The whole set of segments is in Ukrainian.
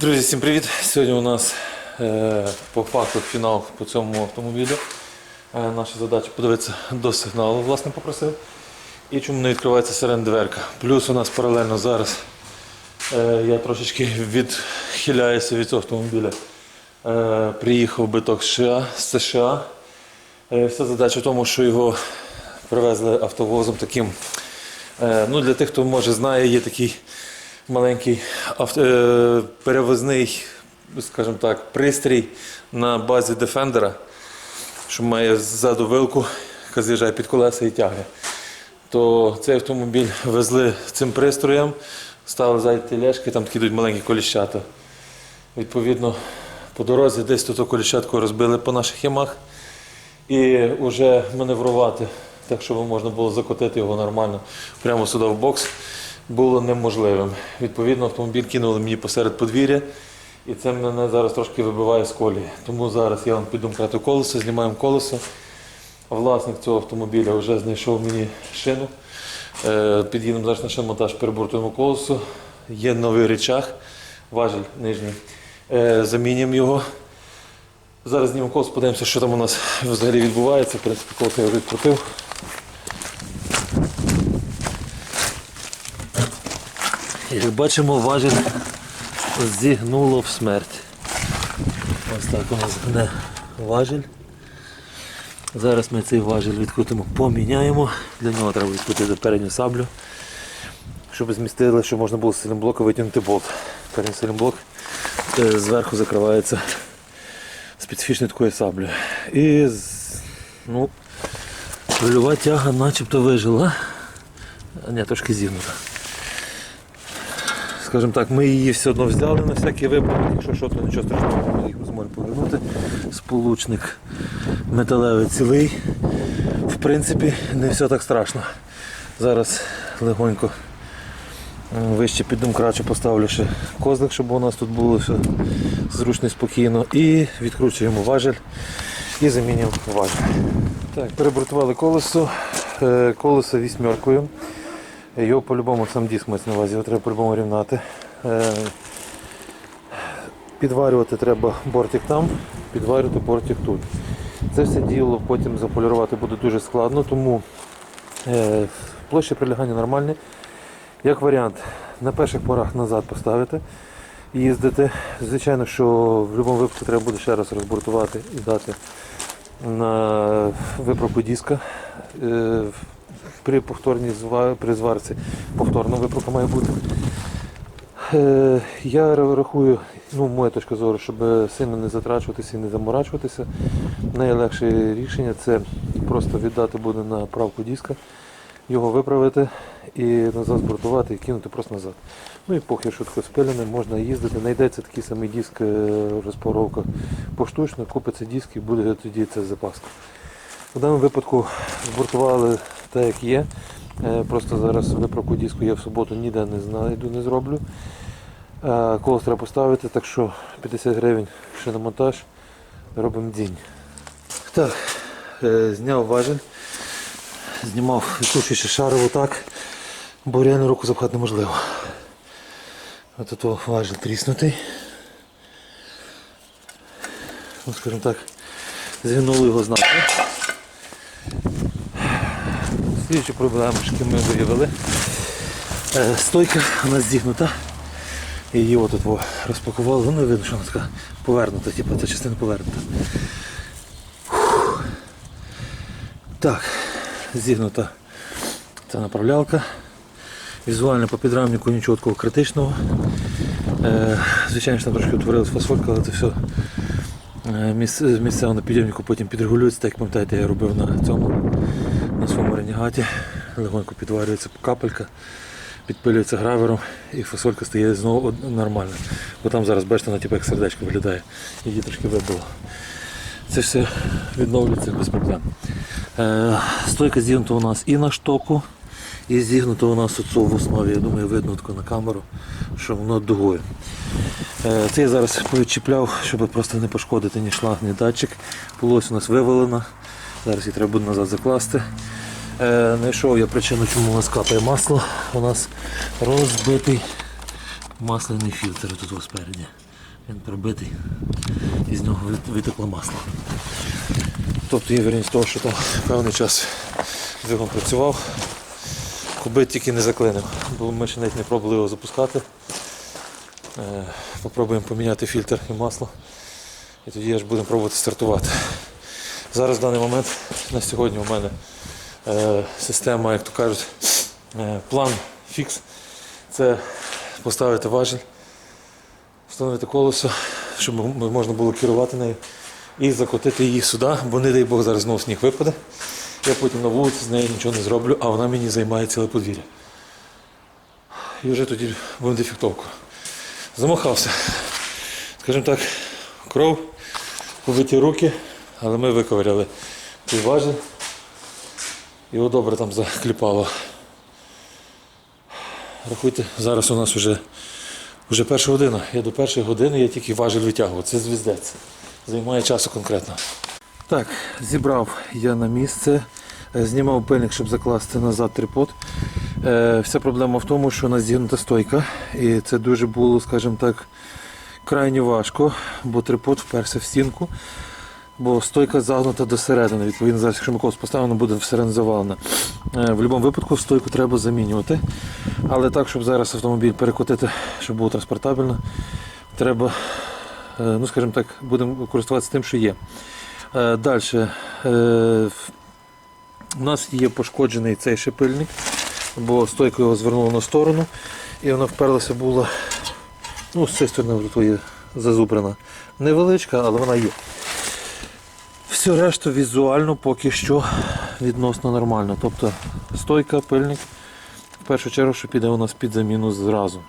Друзі, всім привіт! Сьогодні у нас е, по факту фінал по цьому автомобілю. Е, наша задача подивитися до сигналу, власне, попросив. І чому не відкривається сирена дверка. Плюс у нас паралельно зараз е, я трошечки відхиляюся від цього автомобіля. Е, приїхав биток США, з США. Е, вся задача в тому, що його привезли автовозом таким. Е, ну, для тих, хто може знає, є такий маленький авто, е, перевозний, скажімо так, пристрій на базі Defender, що має ззаду вилку, яка з'їжджає під колеса і тягне. То цей автомобіль везли цим пристроєм, ставили ззаді тележки, там такі йдуть маленькі коліщата. Відповідно, по дорозі десь тут коліщатку розбили по наших ямах і вже маневрувати, так щоб можна було закотити його нормально прямо сюди в бокс, було неможливим. Відповідно, автомобіль кинули мені посеред подвір'я, і це мене зараз трошки вибиває з колії. Тому зараз я вам піду крати колесо, знімаємо колесо. Власник цього автомобіля вже знайшов мені шину. Е, Під'їдемо зараз на шиномонтаж, перебортуємо колесо. Є новий речах, важіль нижній. Е, Замінюємо його. Зараз знімемо колесо, подивимося, що там у нас взагалі відбувається. В принципі, колесо я вже відкрутив. Як бачимо, важіль зігнуло в смерть. Ось так у нас гне важіль. Зараз ми цей важіль відкрутимо, поміняємо. Для нього треба відкрутити передню саблю, щоб змістили, щоб можна було з силімблока витягнути болт. Передній силімблок е, зверху закривається специфічною такою саблею. І ну, рульова тяга начебто вижила. Ні, трошки зігнута. Скажімо так, ми її все одно взяли на всякий випадок, якщо що, то нічого страшного, ми їх зможемо повернути. Сполучник металевий цілий. В принципі, не все так страшно. Зараз легонько вище під домкрачу поставлю ще козлик, щоб у нас тут було все зручно і спокійно. І відкручуємо важель і замінюємо важель. Так, перебортували колесо, Е, колесо вісьмеркою. Його по-любому сам диск мається на увазі, його треба по-любому рівнати. Е, Підварювати треба бортик там, підварювати бортик тут. Це все діло потім заполірувати буде дуже складно, тому е, площа прилягання нормальна. Як варіант, на перших порах назад поставити, їздити. Звичайно, що в будь-якому випадку треба буде ще раз розбортувати і дати на виправку диска. При повторній при зварці повторна виправка має бути. Е, Я рахую, ну, моя точка зору, щоб сильно не затрачуватися і не заморачуватися. Найлегше рішення це просто віддати буде на правку диска, його виправити і назад збортувати і кинути просто назад. Ну і похер швидко спилений, можна їздити. Знайдеться такий самий диск е, розпаровка поштучно, купиться диск і буде тоді це запаска. В даному випадку збортували так, як є. Е, Просто зараз виправку диску я в суботу ніде не знайду, не зроблю. Е, Колос треба поставити, так що 50 гривень ще на монтаж. Робимо дінь. Так, е, зняв важель. Знімав відкручуючи шарив отак, бо реально руку запхати неможливо. Ось тут важель тріснутий. Ну, скажімо так, згинули його знаки. Слідчі проблеми, які ми виявили. Е, Стойка у нас зігнута. І її отут розпакували, ну видно, що вона така повернута, типу ця частина повернута. Так, зігнута ця направлялка. Візуально по підрамнику нічого такого критичного. Е, звичайно, там трошки утворилась фасолька, але це все е, місце, місцево на підйомнику потім підрегулюється, так як пам'ятаєте, я робив на цьому на своєму ренігаті. Легонько підварюється капелька, підпилюється гравером і фасолька стає знову нормальна. Бо там зараз бачите, вона типу як сердечко виглядає. Її трошки вибило. Це все відновлюється без проблем. Е, стойка зігнута у нас і на штоку, і зігнута у нас оцю в основі, я думаю, видно тако на камеру, що воно дугою. Е, Це я зараз повідчіпляв, щоб просто не пошкодити ні шланг, ні датчик. Полось у нас вивалено. Зараз її треба буде назад закласти. Е, Знайшов я причину, чому у нас капає масло. У нас розбитий масляний фільтр тут спереді. Він пробитий, і з нього вит- витекло масло. Тобто є вірність того, що там певний час двигун працював, куби тільки не заклинив, бо ми ще навіть не пробували його запускати. Е, Попробуємо поміняти фільтр і масло. І тоді аж будемо пробувати стартувати. Зараз в даний момент на сьогодні у мене е, система, як то кажуть, е, план фікс. Це поставити важіль, встановити колесо, щоб можна було керувати нею і закотити її сюди, бо не дай Бог зараз знову сніг випаде. Я потім на вулиці з нею нічого не зроблю, а вона мені займає ціле подвір'я. І вже тоді будемо дефектовку. Замахався. Скажімо так, кров, побиті руки, але ми виковиряли той важіль. Його добре там закліпало. Рахуйте, зараз у нас вже, вже перша година. Я до першої години я тільки важіль витягував. Це звіздець. Займає часу конкретно. Так, зібрав я на місце, е, знімав пильник, щоб закласти назад трипод. Е, вся проблема в тому, що у нас зігнута стойка, і це дуже було, скажімо так, крайне важко, бо трипод вперся в стінку, бо стойка загнута до середини. Відповідно, зараз, якщо ми когось поставимо, буде всередину завалена. Е, в будь-якому випадку стойку треба замінювати. Але так, щоб зараз автомобіль перекотити, щоб було транспортабельно, треба, е, ну скажімо так, будемо користуватися тим, що є. Е, Далі. У нас є пошкоджений цей шипильник, бо стойка його звернула на сторону і вона вперлася була ну, з цієї сторони тут зазубрена. Невеличка, але вона є. Все решту візуально поки що відносно нормально. Тобто стойка, пильник, в першу чергу, що піде у нас під заміну зразу.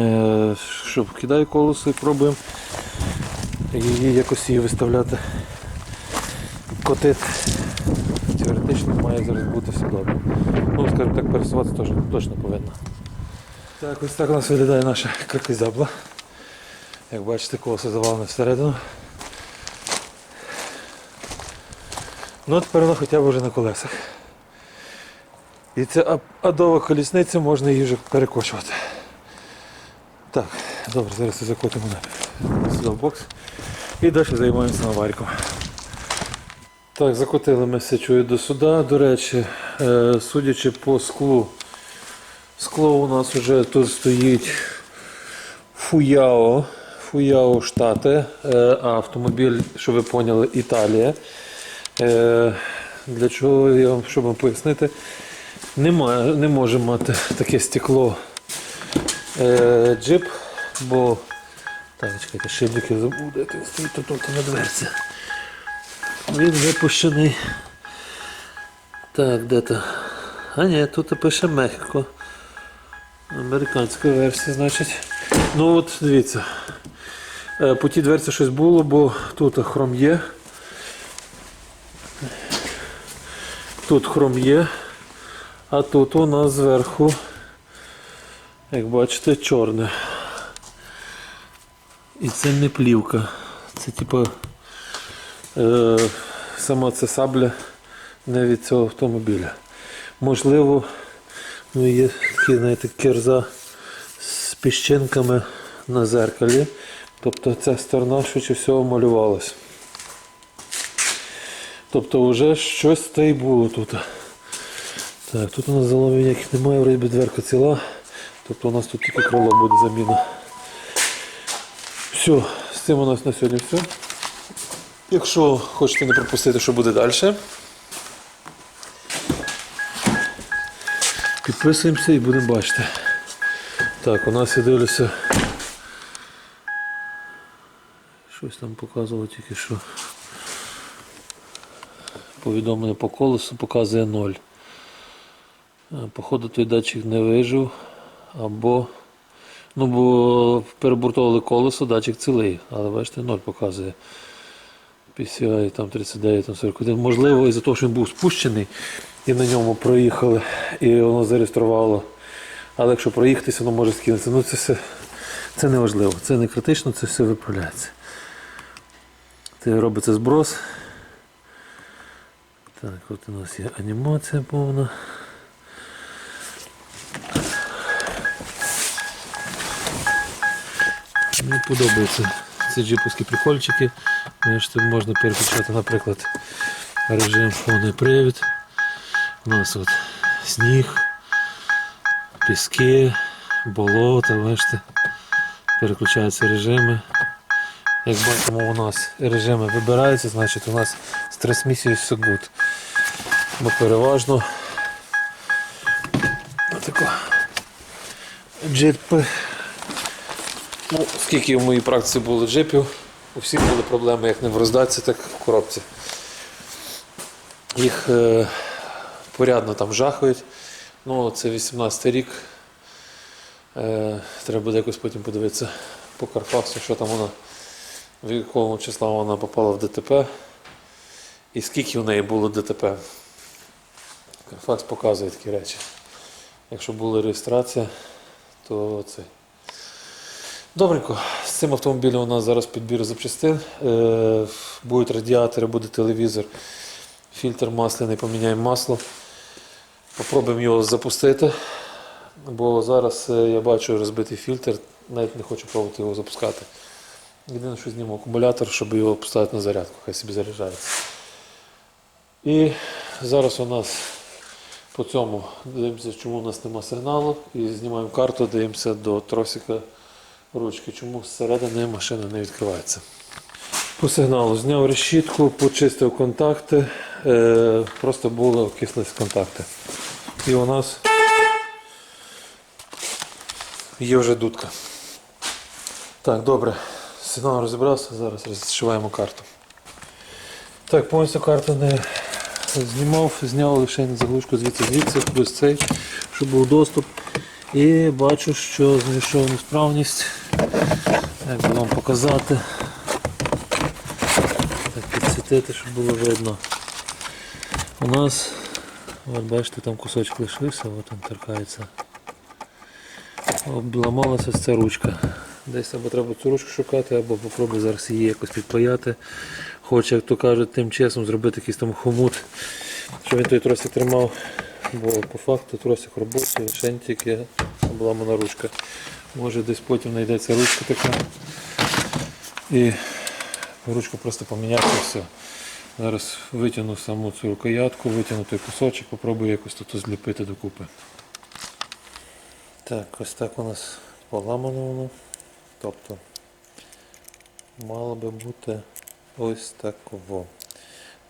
Е, Що, кидаю колесо і пробуємо її якось її виставляти. Котити. Теоретично має зараз бути все добре. Ну, скажімо так, пересуватися теж точно повинно. Так, ось так у нас виглядає наша кракозябла. Як бачите, колесо завалене всередину. Ну, тепер вона хоча б вже на колесах. І ця адова колісниця, можна її вже перекочувати. Так, добре, зараз закотимо сюди в бокс. І далі займаємося аваріком. Так, закотили ми сечою до суда. До речі, е, судячи по склу, скло у нас вже тут стоїть Фуяо, Фуяо Штати, е, автомобіль, щоб ви поняли, Італія. Е, Для чого я вам, щоб вам пояснити, немає, не може мати таке стекло е, джип, бо так, чекайте, шибики забув, стоїть тут тут на дверці. Він випущений. Так, де то? А ні, тут пише Мехіко. Американська версія, значить. Ну от дивіться. Е, По тій дверці щось було, бо тут хром є. Тут хром є. А тут у нас зверху, як бачите, чорне. І це не плівка. Це типу е, сама ця сабля не від цього автомобіля. Можливо, ну є такі, знаєте, кірза з піщинками на зеркалі. Тобто ця сторона швидше всього малювалась. Тобто вже щось та й було тут. Так, тут у нас заломів ніяких немає, вроді дверка ціла. Тобто у нас тут тільки крило буде заміна. Все, з цим у нас на сьогодні все. Якщо хочете не пропустити, що буде далі, підписуємося і будемо бачити. Так, у нас я дивлюся. Щось там показувало тільки що. Повідомлення по колесу показує 0. Е, Походу той датчик не вижив. Або. Ну, бо перебуртовували колесо, датчик цілий, але бачите, 0 показує. PCI там 39, там 41. Можливо, із-за того, що він був спущений і на ньому проїхали, і воно зареєструвало. Але якщо проїхатися, воно може скинутися. Ну це все це не важливо, це не критично, це все виправляється. Це робиться зброс. Так, от у нас є анімація повна. Мені подобаються ці джиповські прикольчики. Бачите, можна переключати, наприклад, режим повний привід. У нас от сніг, піски, болото, бачите. Переключаються режими. Як бачимо, у нас режими вибираються, значить у нас з трансмісією все good. Бо переважно тако джипи Ну, скільки в моїй практиці було джипів, у всіх були проблеми як не в роздатці, так і в коробці. Їх е, порядно там жахають. Ну, це 18 рік. Е, треба буде якось потім подивитися по Карфаксу, що там вона, в якому числа вона попала в ДТП і скільки в неї було ДТП. Карфакс показує такі речі. Якщо була реєстрація, то це. Добренько, з цим автомобілем у нас зараз підбір запчастин. Е, будуть радіатори, буде телевізор, фільтр масляний, поміняємо масло. Попробуємо його запустити, бо зараз е, я бачу розбитий фільтр, навіть не хочу пробувати його запускати. Єдине, що зніму акумулятор, щоб його поставити на зарядку, хай собі заряджається. І зараз у нас по цьому дивимося, чому у нас нема сигналу, і знімаємо карту, дивимося до тросика ручки, чому зсередини машина не відкривається. По сигналу зняв решітку, почистив контакти, е, просто було кислись контакти. І у нас є вже дудка. Так, добре. Сигнал розібрався, зараз розшиваємо карту. Так, повністю карту не знімав, зняв лише заглушку звідси звідси, плюс цей, щоб був доступ. І бачу, що знайшов несправність. Як би вам показати. Так, підсвітити, щоб було видно. У нас, от бачите, там кусочок лишився, от він торкається. Обламалася ця ручка. Десь або треба цю ручку шукати, або попробую зараз її якось підпаяти. Хочу, як то кажуть, тим часом зробити якийсь там хомут, щоб він той тросик тримав. Бо по факту тросик робочий, лише тільки обламана ручка. Може десь потім знайдеться ручка така. І ручку просто поміняти і все. Зараз витягну саму цю рукоятку, витягну той кусочок, попробую якось тут зліпити докупи. Так, ось так у нас поламано воно. Тобто мало би бути ось таково.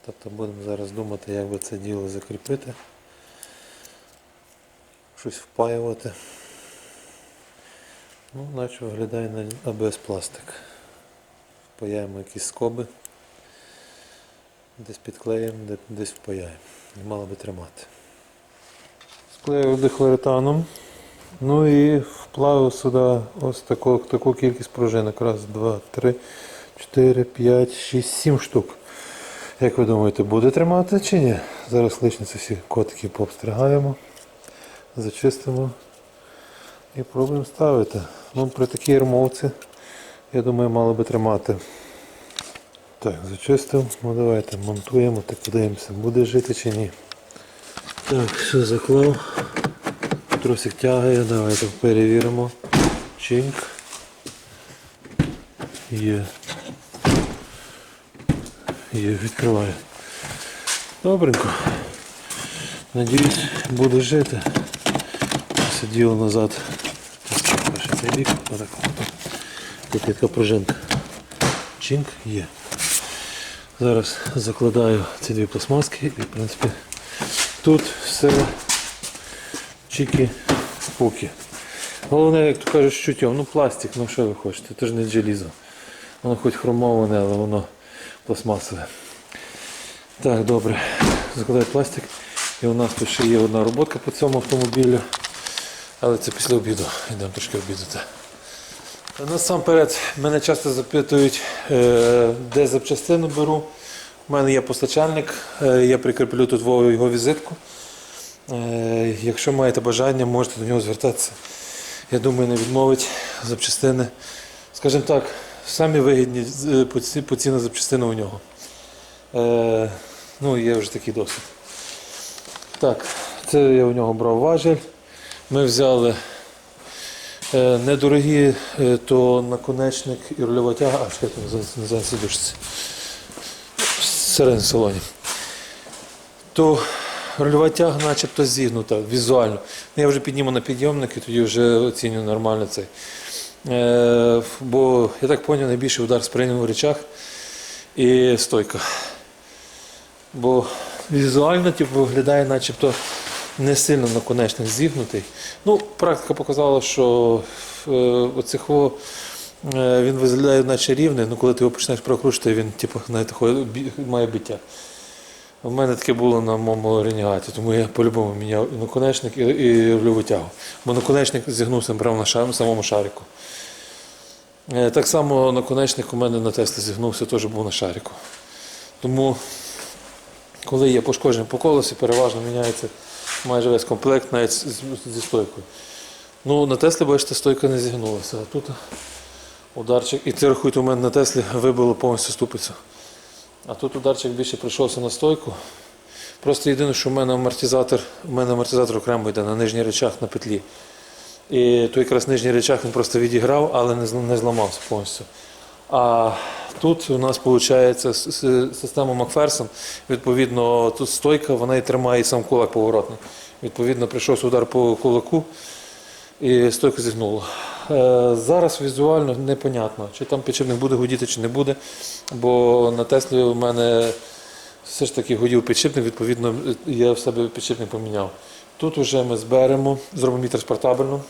Тобто будемо зараз думати, як би це діло закріпити. Щось впаювати. Ну, наче виглядає на АБС пластик. Впаяємо якісь скоби. Десь підклеїмо, де- десь впаяємо. І мало би тримати. Склеїв дихлоретаном. Ну і вплавив сюди ось таку, таку кількість пружинок. Раз, два, три, чотири, п'ять, шість, сім штук. Як ви думаєте, буде тримати чи ні? Зараз лишні ці всі котики пообстригаємо, зачистимо і пробуємо ставити. Ну, при такій армовці, я думаю, мало би тримати. Так, зачистив. Ну давайте монтуємо та подивимося, буде жити чи ні. Так, все заклав. Тросик тягає, давайте перевіримо. Чинк. Є. Є, відкриваю. Добренько. Надіюсь, буде жити. Сиділо назад. Тут є пружинка. Чинк є. Зараз закладаю ці дві пластмаски і в принципі тут все чики-пуки. Головне, як то кажуть, чуттєм, ну пластик, ну що ви хочете, це ж не желізо. Воно хоч хромоване, але воно пластмасове. Так, добре. Закладаю пластик. І у нас тут ще є одна роботка по цьому автомобілю. Але це після обіду. Йдемо трошки обідати. Насамперед, мене часто запитують, е, де запчастину беру. У мене є постачальник, е, я прикріплю тут його візитку. Е, Якщо маєте бажання, можете до нього звертатися. Я думаю, не відмовить запчастини. Скажімо так, самі вигідні е, по ці- по ціну запчастини у нього. Е, Ну, є вже такий досвід. Так, це я у нього брав важіль. Ми взяли Е, Недорогі, е, то наконечник і рульова тяга, а чекайте, називається дужці. Всередині салоні. То рульова тяга начебто зігнута візуально. Ну, Я вже підніму на підйомник і тоді вже оцінюю нормально цей. Е, бо я так зрозумів, найбільший удар сприйняв у речах і стойка. Бо візуально типу, виглядає начебто не сильно наконечник зігнутий. Ну, практика показала, що е, оцих е, він виглядає наче рівний, ну коли ти його почнеш прокручувати, він типу, бі- має биття. У мене таке було на моєму ренігаті, тому я по-любому міняв і наконечник, і, і рульову тягу. Бо наконечник зігнувся прямо на ша- самому шарику. Е, Так само наконечник у мене на Теслі зігнувся, теж був на шарику. Тому, коли є пошкодження по колесі, переважно міняється майже весь комплект, навіть зі стойкою. Ну, на Теслі, бачите, стойка не зігнулася. А тут ударчик. І це рахуйте, у мене на Теслі вибило повністю ступицю. А тут ударчик більше прийшовся на стойку. Просто єдине, що в мене амортизатор, у мене амортизатор окремо йде на нижній речах на петлі. І той якраз нижній речах він просто відіграв, але не, зламався повністю. А тут у нас виходить система Макферсон. Відповідно, тут стойка, вона і тримає сам кулак поворотний. Відповідно, прийшовся удар по кулаку і стойка зігнула. Е, Зараз візуально непонятно, чи там підшипник буде гудіти, чи не буде. Бо на Теслі у мене все ж таки гудів підшипник, відповідно, я в себе підшипник поміняв. Тут вже ми зберемо, зробимо її транспортабельну,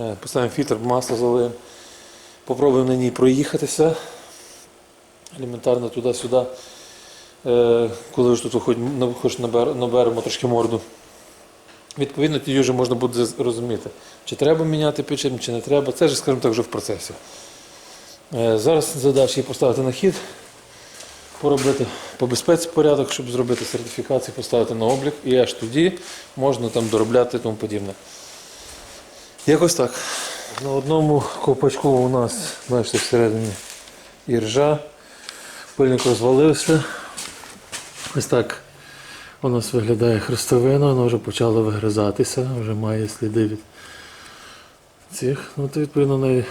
е, поставимо фільтр, масло залиємо, попробуємо на ній проїхатися. Елементарно туди-сюди. Е, Коли ж тут хоч наберемо трошки морду. Відповідно, тоді вже можна буде розуміти, чи треба міняти підшипник, чи не треба. Це ж, скажімо так, вже в процесі. Е, Зараз задача її поставити на хід, поробити по безпеці порядок, щоб зробити сертифікацію, поставити на облік, і аж тоді можна там доробляти і тому подібне. Якось так. На одному ковпачку у нас, бачите, всередині іржа, пильник розвалився. Ось так у нас виглядає хрестовина, вона вже почала вигризатися, вже має сліди від цих. Ну, то відповідно неї.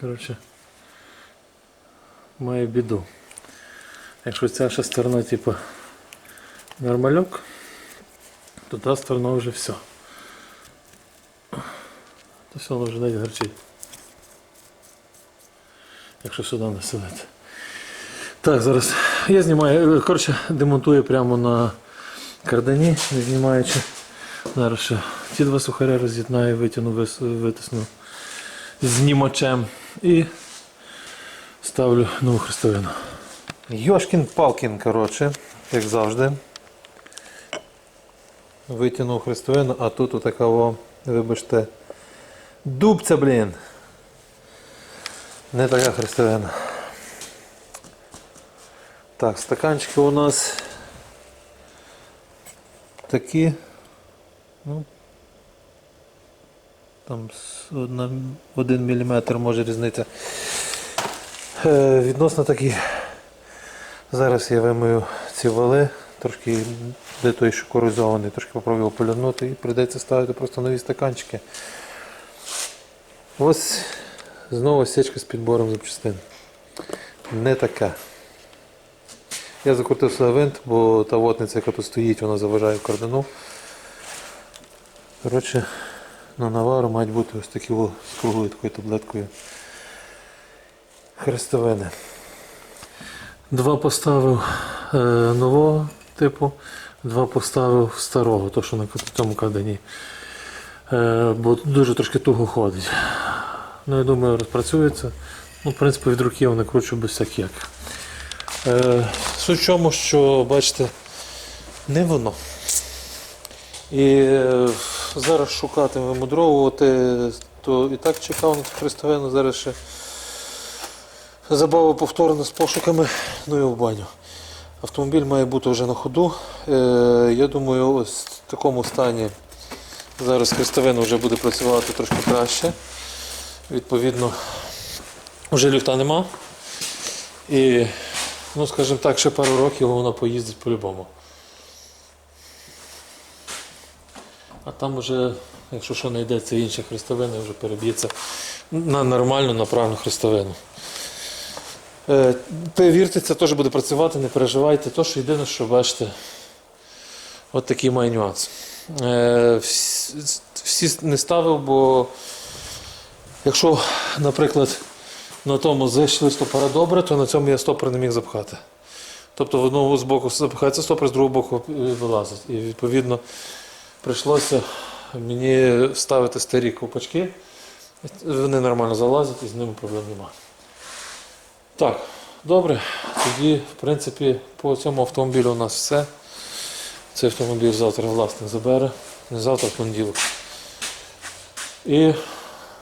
Коротше, має біду. Якщо ця ще сторона, типу, нормальок, то та сторона вже все. То все, воно вже навіть гарчить. Якщо сюди населити. Так, зараз я знімаю, е, коротше, демонтую прямо на кардані, не знімаючи. Зараз ще ці два сухаря роз'єднаю, витягну, витисну знімачем і ставлю нову хрестовину. Йошкін Палкін, коротше, як завжди. Витягнув хрестовину, а тут отака, о, вибачте, дубця, блін. Не така хрестовина. Так, стаканчики у нас такі. Ну, там один міліметр може різниця. Е, відносно такі. Зараз я вимию ці вали, трошки де той, що корозований, трошки попробую полюнути і прийдеться ставити просто нові стаканчики. Ось знову січка з підбором запчастин. Не така. Я закрутив сюди винт, бо та вотниця, яка тут стоїть, вона заважає кардану. Коротше, на навару мають бути ось такі з круглою такою таблеткою хрестовини. Два поставив е, нового типу, два поставив старого, то що на тому кардані. Е, бо дуже трошки туго ходить. Ну, я думаю, розпрацюється. Ну, в принципі, від руки я накручу без всяких. Е, суть в чому, що бачите, не воно. І е, зараз шукати вимудровувати, то і так чекав на цю хрестовину, зараз ще забава повторно з пошуками, ну і в баню. Автомобіль має бути вже на ходу. Е, я думаю, ось в такому стані зараз хрестовина вже буде працювати трошки краще. Відповідно, вже люфта нема. І, ну, скажімо так, ще пару років вона поїздить по-любому. А там вже, якщо що знайдеться інша хрестовина, вже переб'ється на нормальну направлену хрестовину. Е, Повірте, це теж буде працювати, не переживайте. То, що єдине, що бачите, от такий має нюанс. Е, всі не ставив, бо якщо, наприклад, на тому зайшли стопора добре, то на цьому я стопор не міг запхати. Тобто в одного з боку запихається стопор, з другого боку е, вилазить. І відповідно прийшлося мені ставити старі ковпачки. Вони нормально залазять і з ними проблем немає. Так, добре. Тоді, в принципі, по цьому автомобілю у нас все. Цей автомобіль завтра власник забере. Не завтра, а понеділок. І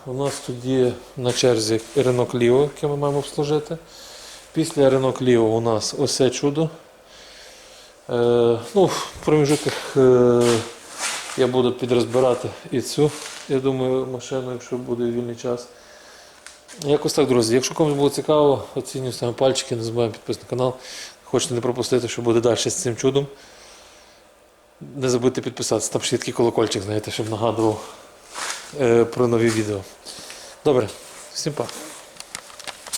у нас тоді на черзі Renault Clio, яке ми маємо обслужити. Після Renault Clio у нас ось це чудо. Е, ну, в проміжутках е, я буду підрозбирати і цю, я думаю, машину, якщо буде вільний час. Якось так, друзі. Якщо комусь було цікаво, оцінюйте ставимо пальчики, не забуваємо підписати на канал. Хочете не пропустити, що буде далі з цим чудом. Не забудьте підписатися, там ще такий колокольчик, знаєте, щоб нагадував про нові відео. Добре, всім па.